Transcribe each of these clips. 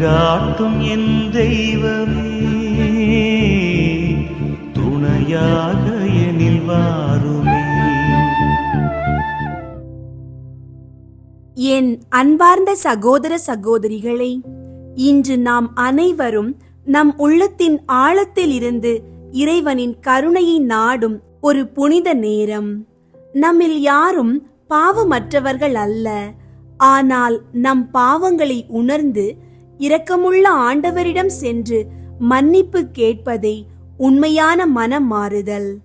வழிகாட்டும் என் தெய்வமே. துணையாக எனில் வாருமே. என் அன்பார்ந்த சகோதர சகோதரிகளே இன்று நாம் அனைவரும் நம் உள்ளத்தின் ஆழத்தில் இருந்து இறைவனின் கருணையை நாடும் ஒரு புனித நேரம். நம்மில் யாரும் பாவமற்றவர்கள் அல்ல ஆனால் நம் பாவங்களை உணர்ந்து இரக்கமுள்ள ஆண்டவரிடம் சென்று மன்னிப்பு கேட்பதை உண்மையான மனம் மாறுதல்.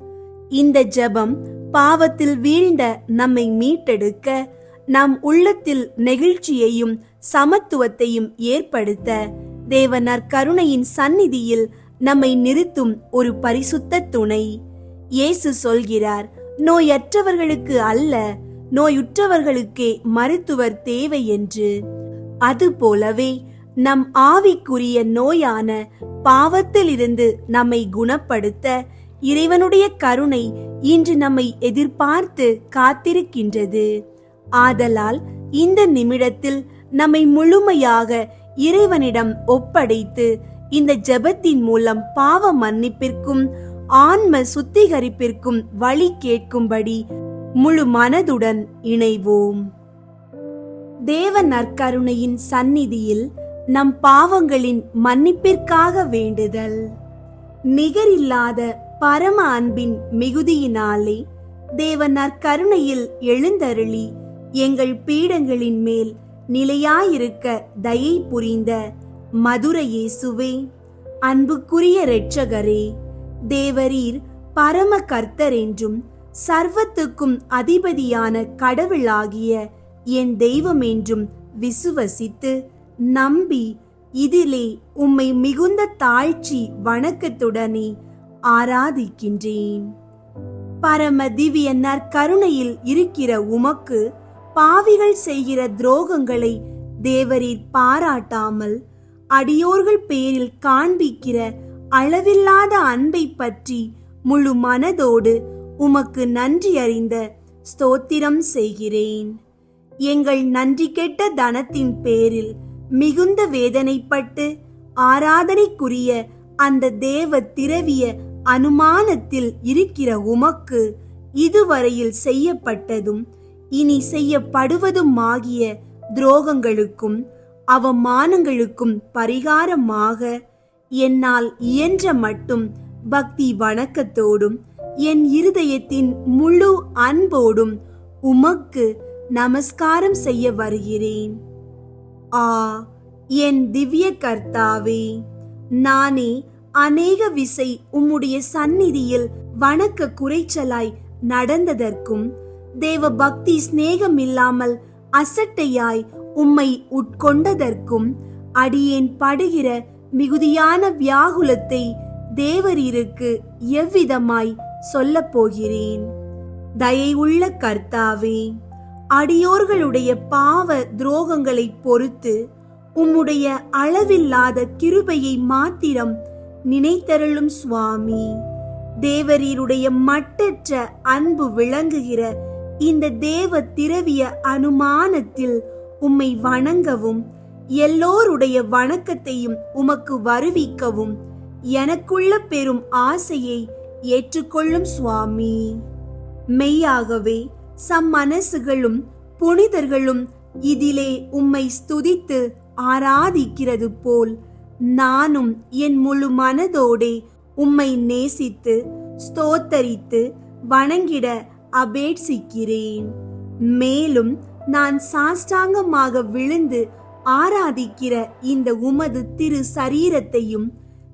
இந்த ஜெபம் பாவத்தில் வீழ்ந்த நம்மை மீட்டெடுக்க நம் உள்ளத்தில் நெகிழ்ச்சியையும் சமத்துவத்தையும் ஏற்படுத்த தேவனர் கருணையின் சந்நிதியில் நம்மை நிறுத்தும் ஒரு பரிசுத்த துணை. இயேசு சொல்கிறார் நோயற்றவர்களுக்கு அல்ல நோயுற்றவர்களுக்கே மருத்துவர் தேவை என்று. அதுபோலவே நம் ஆவிக்குரிய நோயான பாவத்திலிருந்து நம்மை குணப்படுத்த இறைவனுடைய கருணை இன்று நம்மை எதிர்பார்த்து காத்திருக்கின்றது. ஆதலால் இந்த நிமிடத்தில் நம்மை முழுமையாக இறைவனிடம் ஒப்படைத்து இந்த ஜெபத்தின் மூலம் பாவ மன்னிப்பிற்கும் ஆன்ம சுத்திகரிப்பிற்கும் வழி கேட்கும்படி முழு மனதுடன் இணைவோம். தேவ நற்கருணையின் சந்நிதியில் நம் பாவங்களின் மன்னிப்பிற்காக வேண்டுதல். நிகரில்லாத பரம அன்பின் மிகுதியினாலே தேவ நற்கருணையில் எழுந்தருளி எங்கள் பீடங்களின் மேல் நிலையாயிருக்க தயை புரிந்த மதுர இயேசுவே அன்புக்குரிய இரட்சகரே தேவரீர் பரம கர்த்தர் என்றும் சர்வத்துக்கும் அதிபதியான கடவுளாகிய என் தெய்வம் என்றும் விசுவசித்து நம்பி இதிலே உம்மை மிகுந்த தாழ்ச்சி வணக்கத்துடனே ஆராதிக்கின்றேன். பரம திவ்ய நற்கருணையில் இருக்கிற உமக்கு பாவிகள் செய்கிற துரோகங்களை தேவரீர் பாராட்டாமல் அடியோர்கள் பேரில் காண்பிக்கிற அளவில்லாத அன்பை பற்றி முழு மனதோடு உமக்கு நன்றி அறிந்த ஸ்தோத்திரம் செய்கிறேன். எங்கள் நன்றி கெட்ட தனத்தின் பேரில் மிகுந்த வேதனைப்பட்டு ஆராதனைக்குரிய அந்த தேவ திரவிய அனுமானத்தில் இருக்கிற உமக்கு இதுவரையில் செய்யப்பட்டதும் இனி செய்யப்படுவதுமாகிய துரோகங்களுக்கும் அவமானங்களுக்கும் பரிகாரமாக என்னால் இயன்ற மட்டும் பக்தி வணக்கத்தோடும் என் இருதயத்தின் முழு அன்போடும் உமக்கு நமஸ்காரம் செய்ய வருகிறேன். ஆ என் திவ்ய கர்த்தாவே நானே அநேக விசை உம்முடைய சந்நிதியில் வணக்க குறைச்சலாய் நடந்ததற்கும் தேவ பக்தி சிநேகம் இல்லாமல் அசட்டையாய் உம்மை உட்கொண்டதற்கும் அடியேன் படுகிற மிகுதியான வியாகுலத்தை தேவரீருக்கு எவ்விதமாய் சொல்லப் போகிறேன் தயை உள்ள கர்த்தாவே அடியோர்களுடைய பாவ துரோகங்களை பொறுத்து உம்முடைய அளவில்லாத கிருபையை மாத்திரம் நினைத்தருளும் சுவாமி. தேவரீருடைய மட்டற்ற அன்பு விளங்குகிற இந்த தேவ திரவிய அனுமானத்தில் உம்மை வணங்கவும் எல்லோருடைய வணக்கத்தையும் உமக்கு வருவிக்கவும் எனக்குள்ள பெரும் ஆசையை ஏற்றுக்கொள்ளும் சுவாமி. மெய்யாகவே சம் மனசுகளும் புனிதர்களும் இதிலே உம்மை ஸ்துதித்து ஆராதிக்கிறது போல் நானும் என் முழு மனதோடே உம்மை நேசித்து ஸ்தோத்தரித்து வணங்கிட அபேட்சிக்கிறேன். மேலும் நான் சாஷ்டாங்கமாக விழுந்து ஆராதிக்கிற இந்த உமது திரு சரீரத்தையும்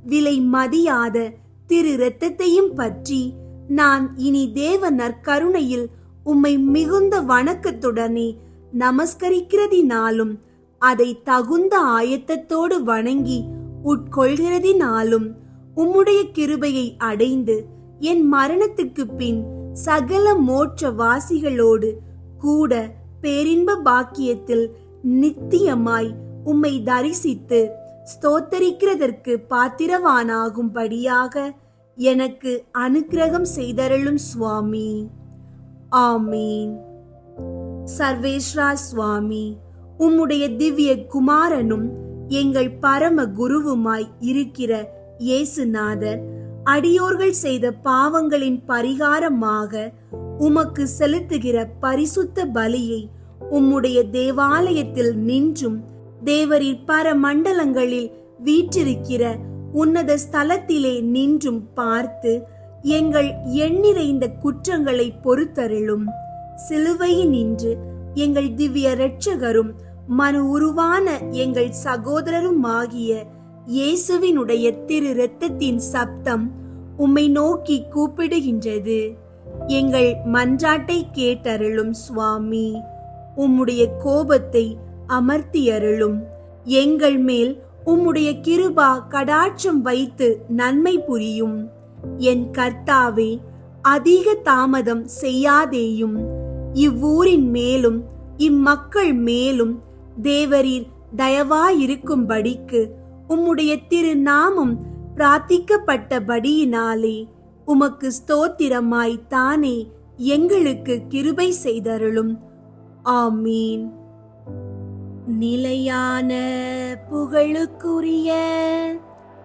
விலை மதியாத திரு இரத்தத்தையும் பற்றி நான் இனி தேவ நற்கருணையில் உம்மை மிகுந்த வணக்கத்துடனே நமஸ்கரிக்கிறதினாலும் அதை தகுந்த ஆயத்தத்தோடு வணங்கி உட்கொள்கிறதினாலும் உம்முடைய கிருபையை அடைந்து என் மரணத்துக்கு பின் சகல மோட்ச வாசிகளோடு கூட பேரின்ப பாக்கியத்தில் நித்தியமாய் உம்மை தரிசித்து ஸ்தோத்தரிக்கிறதற்கு பாத்திரவானாகும்படியாக எனக்கு அனுக்கிரகம் செய்தருளும் சுவாமி. ஆமீன். சர்வேஸ்வரா சுவாமி உம்முடைய திவ்ய குமாரனும் எங்கள் பரம குருவுமாய் இருக்கிற இயேசுநாதர் அடியோர்கள் செய்த பாவங்களின் பரிகாரமாக உமக்கு செலுத்துகிற பரிசுத்த பலியை உம்முடைய தேவாலயத்தில் நின்றும் தேவரின் பரமண்டலங்களில் வீற்றிருக்கிற உன்னத ஸ்தலத்திலே நின்றும் பார்த்து எங்கள் எண்ணிறைந்த குற்றங்களை பொறுத்தருளும். சிலுவையில் நின்று எங்கள் திவ்ய இரட்சகரும் மனு உருவான எங்கள் சகோதரருமாகிய இயேசுவினுடைய திரு இரத்தத்தின் சப்தம் உம்மை நோக்கி கூப்பிடுகின்றது. எங்கள் மன்றாட்டை கேட்டருளும் சுவாமி உம்முடைய கோபத்தை அமர்த்தியருளும். எங்கள் மேல் உம்முடைய கிருபா கடாட்சம் வைத்து நன்மை புரியும். என் கர்த்தாவே அதிக தாமதம் செய்யாதேயும் இவ்வூரின் மேலும் இம்மக்கள் மேலும் தேவரீர் தயவாயிருக்கும்படிக்கு உம்முடைய திருநாமம் பிரார்த்திக்கப்பட்டபடியினாலே உமக்கு ஸ்தோத்திரமாய் தானே எங்களுக்கு கிருபை செய்தருளும். ஆமீன். நிலையான புகழுக்குரிய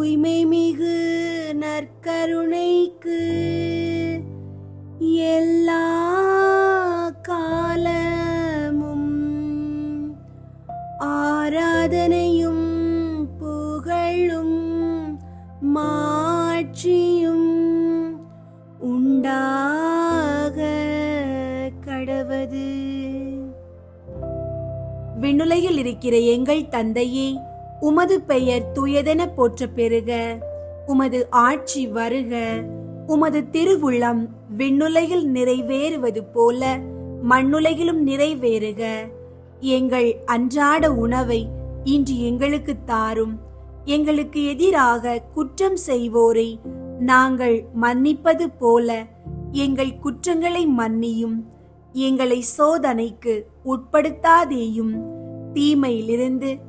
தூய்மை மிகு நற்கருணைக்கு எல்லா காலமும் ஆராதனையும் புகழும் மாட்சியும் உண்டாக கடவது. விண்ணுலையில் இருக்கிற எங்கள் தந்தையே உமது பெயர் துயதென போற்ற பெறுக. உமது ஆட்சி வருக. உமது திருவுள்ளம் விண்ணுலகில் நிறைவேறுவது போல மண்ணுலகிலும் நிறைவேறுக. எங்கள் அன்றாட உணவை இன்று எங்களுக்கு தாரும். எங்களுக்கு எதிராக குற்றம் செய்வோரை நாங்கள் மன்னிப்பது போல எங்கள் குற்றங்களை மன்னியும். எங்களை சோதனைக்கு உட்படுத்தாதேயும். தீமையிலிருந்து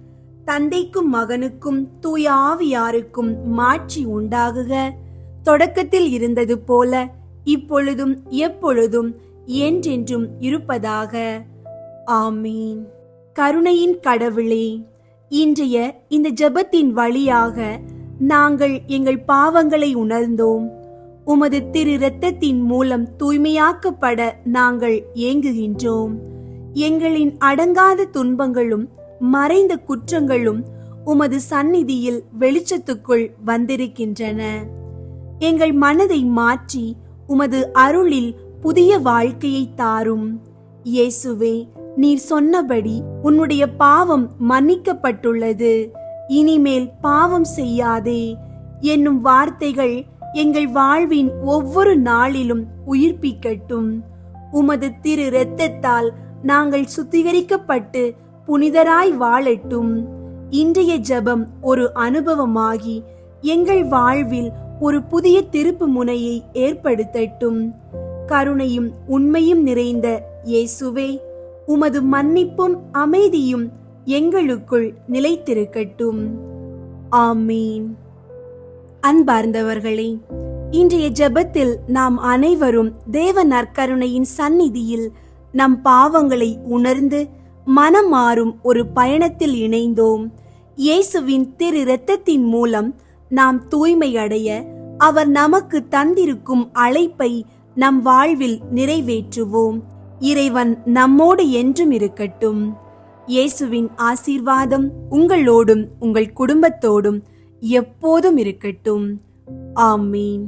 தந்தைக்கும் மகனுக்கும் தூய ஆவியாருக்கும் மாட்சி உண்டாகுக. தொடக்கத்தில் இருந்தது போல இப்பொழுதும் எப்பொழுதும் என்றென்றும் இருப்பதாக. ஆமீன். கருணையின் கடவுளே இன்றைய இந்த ஜெபத்தின் வழியாக நாங்கள் எங்கள் பாவங்களை உணர்ந்தோம். உமது திரு இரத்தத்தின் மூலம் தூய்மையாக்கப்பட நாங்கள் ஏங்குகின்றோம். எங்களின் அடங்காத துன்பங்களும் மறைந்த குற்றங்களும் உமது சந்நிதியில் வெளிச்சத்துக்குள் வந்திருக்கின்றன. எங்கள் மனதை மாற்றி உமது அருளில் புதிய வாழ்க்கையை தாரும். இயேசுவே நீர் சொன்னபடி உன்னுடைய பாவம் மன்னிக்கப்பட்டுள்ளது. இனிமேல் பாவம் செய்யாதே. என்னும் வார்த்தைகள் எங்கள் வாழ்வின் ஒவ்வொரு நாளிலும் உயிர்ப்பிக்கட்டும். உமது திரு இரத்தத்தால் நாங்கள் சுத்திகரிக்கப்பட்டு புனிதராய் வாழட்டும். இன்றைய ஜெபம் ஒரு அனுபவமாகி எங்கள் வாழ்வில் ஒரு புதிய திருப்பு முனையை ஏற்படுத்தட்டும். கருணையும் உண்மையும் நிறைந்த இயேசுவே உமது மன்னிப்பும் அமைதியும் எங்களுக்குள் நிலைத்திருக்கட்டும். ஆமீன். அன்பார்ந்தவர்களே இன்றைய ஜெபத்தில் நாம் அனைவரும் தேவ நற்கருணையின் சந்நிதியில் நம் பாவங்களை உணர்ந்து மனம் மாறும் ஒரு பயணத்தில் இணைந்தோம். இயேசுவின் திரு இரத்தத்தின் மூலம் நாம் தூய்மை அடைய அவர் நமக்கு தந்திருக்கும் அழைப்பை நம் வாழ்வில் நிறைவேற்றுவோம். இறைவன் நம்மோடு என்றும் இருக்கட்டும். இயேசுவின் ஆசீர்வாதம் உங்களோடும் உங்கள் குடும்பத்தோடும் எப்போதும் இருக்கட்டும். ஆமீன்.